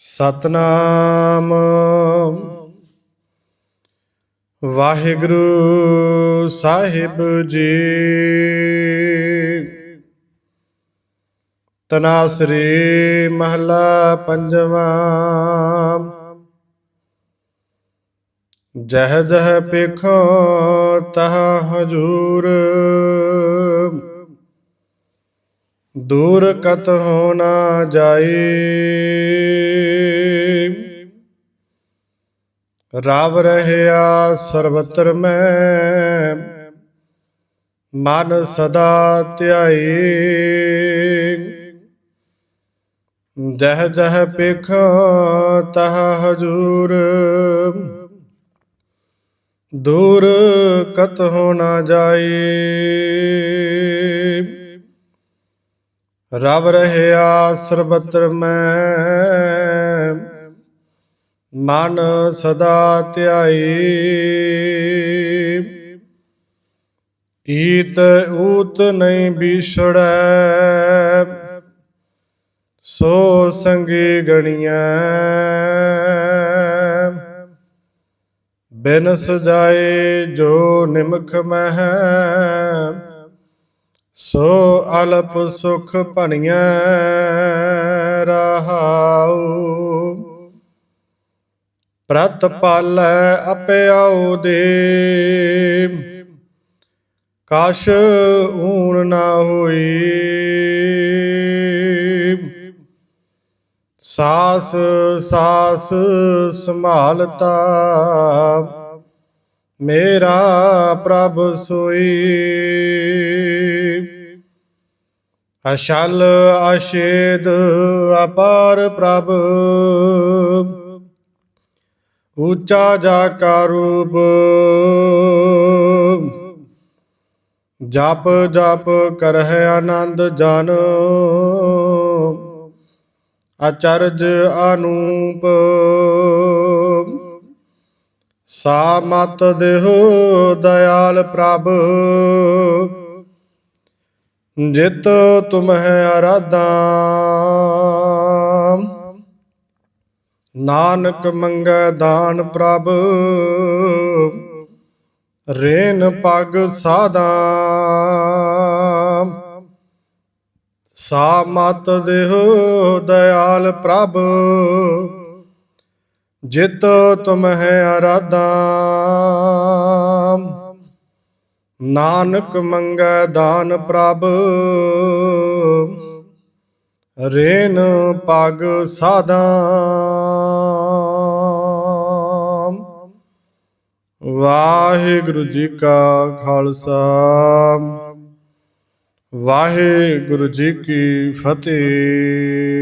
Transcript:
ਸਤਨਾਮ। ਵਾਹਿਗੁਰੂ ਸਾਹਿਬ ਜੀ। ਤਨਾਸਰੀ ਮਹਲਾ ਪੰਜਵਾਂ। ਜਹ ਜਹ ਪੇਖੋ ਤਹ ਹਜੂਰ। ਦੂਰ ਕਤ ਹੋ ਨਾ ਜਾਈ। ਰਵ ਰਹਿਆ ਸਰਬਤਰ ਮੈਂ, ਮਨ ਸਦਾ ਧਿਆਈ। ਜਹ ਜਹ ਪੇਖ ਤਹ ਹਜੂਰ, ਦੂਰ ਕਤ ਹੋ ਨਾ ਜਾਈ। ਰਵ ਰਹਿਆ ਸਰਬਤਰ ਮੈਂ ਮਨ ਸਦਾ ਧਿਆਈ। ਈਤ ਊਤ ਨਹੀਂ ਵਿਛੜੈ। ਸੋ ਸੰਗੀ ਗਣੀਐ। ਬਿਨ ਸਜਾਏ ਜੋ ਨਿਮਖ ਮਹਿ, ਸੋ ਅਲਪ ਸੁਖ ਭਣੀਐ ਰਹਾਉ। ਪ੍ਰਤ ਪਾਲੈ ਅਪਿਆਉ ਦੇ ਕਾਸ਼ ਊਣ ਨਾ ਹੋਈ। ਸਾਸ ਸਾਸ ਸੰਭਾਲਤਾ। ਮੇਰਾ ਪ੍ਰਭ ਸੋਈ। ਅਸ਼ਲ ਅਸ਼ੇਦ ਅਪਾਰ ਪ੍ਰਭ। ਉੱਚਾ ਜਾ ਕਾ ਰੂਪ। ਜਪ ਜਪ ਕਰਹਿ ਆਨੰਦ ਜਨ। ਅਚਰਜ ਅਨੂਪ। ਸਾ ਮਤ ਦੇਹੁ ਦਇਆਲ ਪ੍ਰਭ। ਜਿਤ ਤੁਮਹਿ ਅਰਾਧਾ। ਨਾਨਕ ਮੰਗੈ ਦਾਨ ਪ੍ਰਭ, ਰੇਨ ਪਗ ਸਾਦਾ ਸਾ ਮਤ ਦੇਹੁ ਦਇਆਲ ਪ੍ਰਭ, ਜਿਤ ਤੁਮਹਿ ਅਰਾਦਾ ਨਾਨਕ ਮੰਗੈ ਦਾਨ ਪ੍ਰਭ ਰੇਨ ਪਗ ਸਾਦਾ ਵਾਹਿਗੁਰੂ ਜੀ ਕਾ ਖਾਲਸਾ। ਵਾਹਿਗੁਰੂ ਜੀ ਕੀ ਫਤਿਹ।